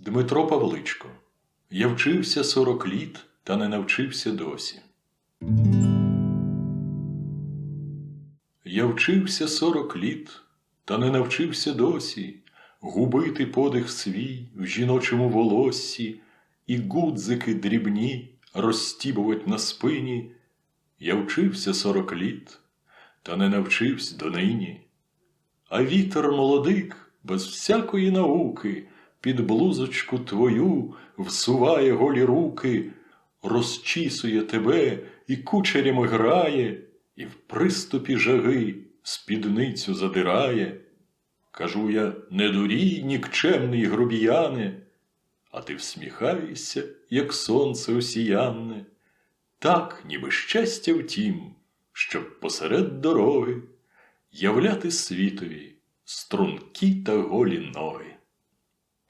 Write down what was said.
Дмитро Павличко. Я вчився сорок літ, та не навчився досі. Я вчився сорок літ, та не навчився досі губити подих свій в жіночому волоссі і гудзики дрібні розстібувать на спині. Я вчився сорок літ, та не навчився донині. А вітер молодик, без всякої науки, під блузочку твою всуває голі руки, розчісує тебе і кучерями грає, і в приступі жаги спідницю задирає. Кажу я, не дурій, нікчемний грубіяне, а ти всміхаєшся, як сонце осіянне, так, ніби щастя втім, щоб посеред дороги являти світові стрункі та голі ноги.